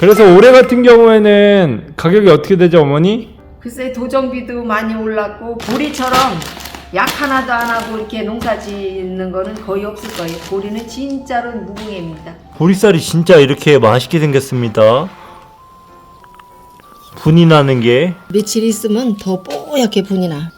그래서 올해 같은 경우에는 가격이 어떻게 되죠, 어머니? 글쎄 도정비도 많이 올랐고 보리처럼 약 하나도 안 하고 이렇게 농사 짓는 거는 거의 없을 거예요. 보리는 진짜로 무궁해입니다. 보리쌀이 진짜 이렇게 맛있게 생겼습니다. 분이 나는 게 며칠 있으면 더 뽀얗게 분이 나.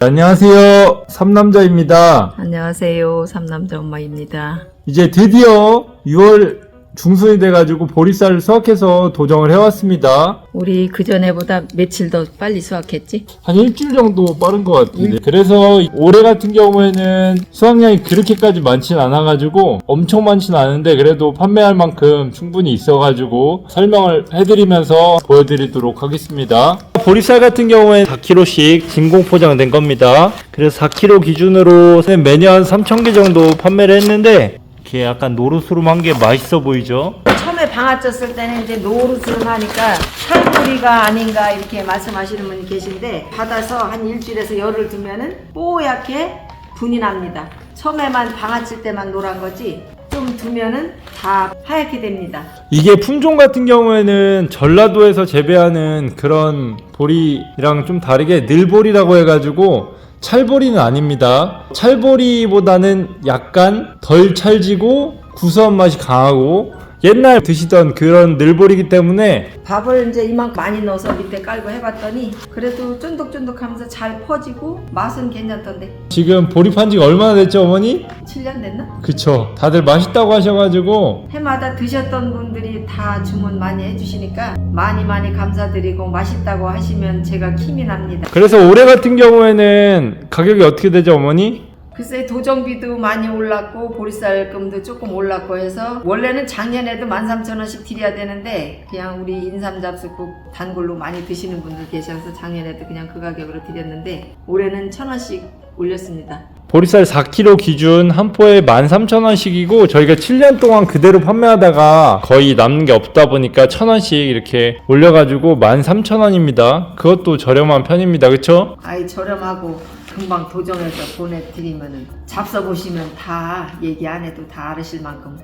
안녕하세요. 삼남자입니다. 안녕하세요. 삼남자 엄마입니다. 이제 드디어 6월 중순이 돼가지고 보리쌀을 수확해서 도정을 해왔습니다. 우리 그 전에보다 며칠 더 빨리 수확했지? 한 일주일 정도 빠른 것 같은데. 그래서 올해 같은 경우에는 수확량이 그렇게까지 많진 않아가지고 엄청 많진 않은데 그래도 판매할 만큼 충분히 있어가지고 설명을 해드리면서 보여드리도록 하겠습니다. 보리쌀 같은 경우에 4kg씩 진공 포장된 겁니다. 그래서 4kg 기준으로 매년 3,000개 정도 판매를 했는데 이렇게 약간 노릇스름한 게 맛있어 보이죠? 처음에 방아 쪘을 때는 이제 노릇스름하니까 살구리가 아닌가 이렇게 말씀하시는 분이 계신데 받아서 한 일주일에서 열흘 두면은 뽀얗게 분이 납니다. 처음에만 방아칠 때만 노란 거지 좀 두면은 다 하얗게 됩니다. 이게 품종 같은 경우에는 전라도에서 재배하는 그런 보리랑 좀 다르게 늘보리라고 해가지고 찰보리는 아닙니다. 찰보리보다는 약간 덜 찰지고 구수한 맛이 강하고 옛날 드시던 그런 늘보리기 때문에 밥을 이제 이만큼 많이 넣어서 밑에 깔고 해봤더니 그래도 쫀득쫀득하면서 잘 퍼지고 맛은 괜찮던데 지금 보리 판지가 얼마나 됐죠 어머니? 7년 됐나? 그쵸 다들 맛있다고 하셔가지고 해마다 드셨던 분들이 다 주문 많이 해주시니까 많이 많이 감사드리고 맛있다고 하시면 제가 힘이 납니다. 그래서 올해 같은 경우에는 가격이 어떻게 되죠 어머니? 글쎄 도정비도 많이 올랐고 보리쌀금도 조금 올랐고 해서 원래는 작년에도 13,000원씩 드려야 되는데 그냥 우리 인삼 잡수국 단골로 많이 드시는 분들 계셔서 작년에도 그냥 그 가격으로 드렸는데 올해는 1,000원씩 올렸습니다. 보리쌀 4kg 기준 한 포에 13,000원씩이고 저희가 7년 동안 그대로 판매하다가 거의 남는 게 없다 보니까 1,000원씩 이렇게 올려가지고 13,000원입니다. 그것도 저렴한 편입니다. 그쵸? 아이 저렴하고 금방 도정해서 보내드리면은 잡숴 보시면 다 얘기 안 해도 다 알으실 만큼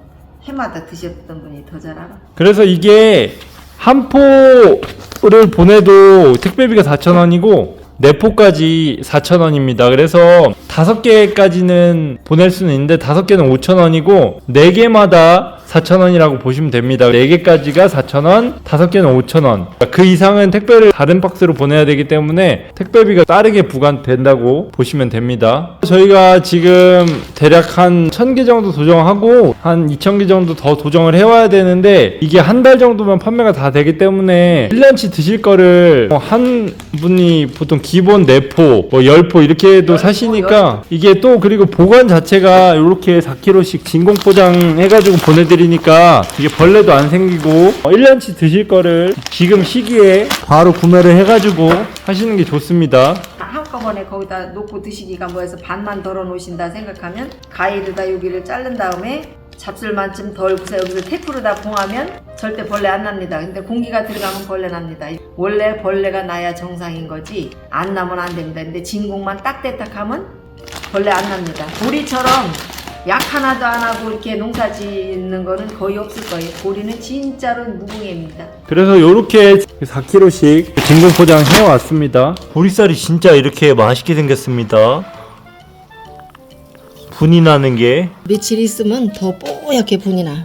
해마다 드셨던 분이 더 잘 알아. 그래서 이게 한 포를 보내도 택배비가 4,000원이고 네 포까지 4,000원입니다. 그래서 다섯 개까지는 보낼 수는 있는데 다섯 개는 5,000원이고 네 개마다 4,000원이라고 보시면 됩니다. 네 개까지가 4,000원, 다섯 개는 5,000원. 그 이상은 택배를 다른 박스로 보내야 되기 때문에 택배비가 따르게 부과된다고 보시면 됩니다. 저희가 지금 대략 한 1,000개 정도 도정하고 한 2,000개 정도 더 도정을 해와야 되는데 이게 한 달 정도면 판매가 다 되기 때문에 1년치 드실 거를 뭐한 분이 보통 기본 4포, 뭐 10포 이렇게도 사시니까 이게 또 그리고 보관 자체가 이렇게 4kg씩 진공 포장 해가지고 보내드리 니까 이게 벌레도 안 생기고 1년치 드실 거를 지금 시기에 바로 구매를 해가지고 하시는 게 좋습니다. 한꺼번에 거기다 놓고 드시기가 뭐해서 반만 덜어 놓으신다 생각하면 가위로다 여기를 자른 다음에 잡술만쯤 덜고서 여기서 테프로다 봉하면 절대 벌레 안 납니다. 근데 공기가 들어가면 벌레 납니다. 원래 벌레가 나야 정상인 거지 안 나면 안 됩니다. 근데 진공만 딱대딱 하면 벌레 안 납니다. 보리처럼 약 하나도 안 하고 이렇게 농사 짓는 거는 거의 없을 거예요. 보리는 진짜로 무궁해입니다. 그래서 이렇게 4kg씩 진공 포장 해 왔습니다. 보리쌀이 진짜 이렇게 맛있게 생겼습니다. 분이 나는 게 며칠 있으면 더 뽀얗게 분이 나.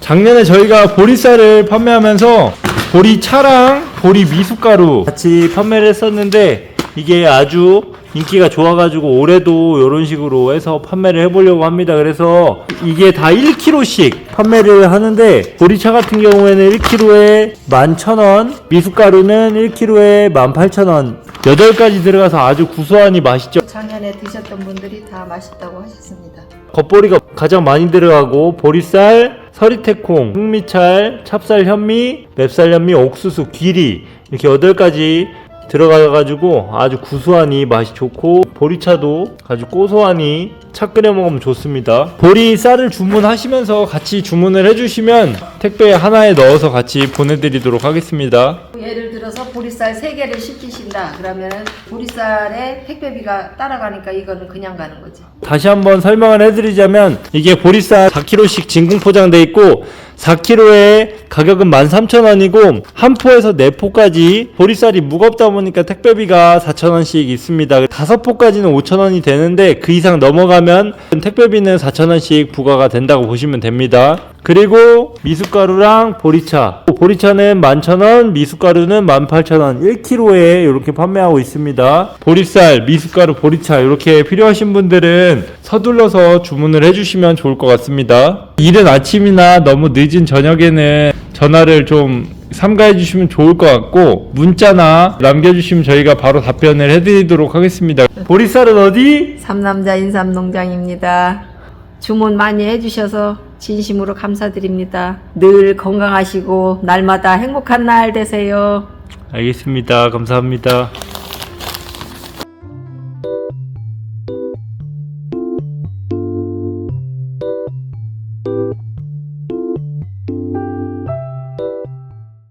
작년에 저희가 보리쌀을 판매하면서 보리차랑 보리 미숫가루 같이 판매를 했었는데 이게 아주 인기가 좋아가지고 올해도 이런 식으로 해서 판매를 해보려고 합니다. 그래서 이게 다 1kg씩 판매를 하는데 보리차 같은 경우에는 1kg에 11,000원, 미숫가루는 1kg에 18,000원. 8가지 들어가서 아주 구수하니 맛있죠. 작년에 드셨던 분들이 다 맛있다고 하셨습니다. 겉보리가 가장 많이 들어가고 보리쌀, 서리태콩, 흑미찰, 찹쌀 현미, 맵쌀 현미, 옥수수, 귀리 이렇게 8가지 들어가가지고 아주 구수하니 맛이 좋고 보리차도 아주 고소하니 차 끓여 먹으면 좋습니다. 보리 쌀을 주문하시면서 같이 주문을 해주시면 택배 하나에 넣어서 같이 보내드리도록 하겠습니다. 예를 들어서 들어서 보리쌀 3개를 시키신다. 그러면은 보리쌀에 택배비가 따라가니까 이거는 그냥 가는 거지. 다시 한번 설명을 해드리자면 이게 보리쌀 4kg씩 진공 포장돼 있고 4kg에 가격은 13,000원이고 한 포에서 4포까지 보리쌀이 무겁다 보니까 택배비가 4,000원씩 있습니다. 다섯 포까지는 5,000원이 되는데 그 이상 넘어가면 택배비는 4,000원씩 부과가 된다고 보시면 됩니다. 그리고 미숫가루랑 보리차. 보리차는 11,000원, 미숫가루는 18,000원. 1kg에 이렇게 판매하고 있습니다. 보리쌀, 미숫가루, 보리차 이렇게 필요하신 분들은 서둘러서 주문을 해주시면 좋을 것 같습니다. 이른 아침이나 너무 늦은 저녁에는 전화를 좀 삼가해 주시면 좋을 것 같고 문자나 남겨주시면 저희가 바로 답변을 해드리도록 하겠습니다. 보리쌀은 어디? 삼남자 인삼농장입니다. 주문 많이 해주셔서 진심으로 감사드립니다. 늘 건강하시고 날마다 행복한 날 되세요. 알겠습니다. 감사합니다.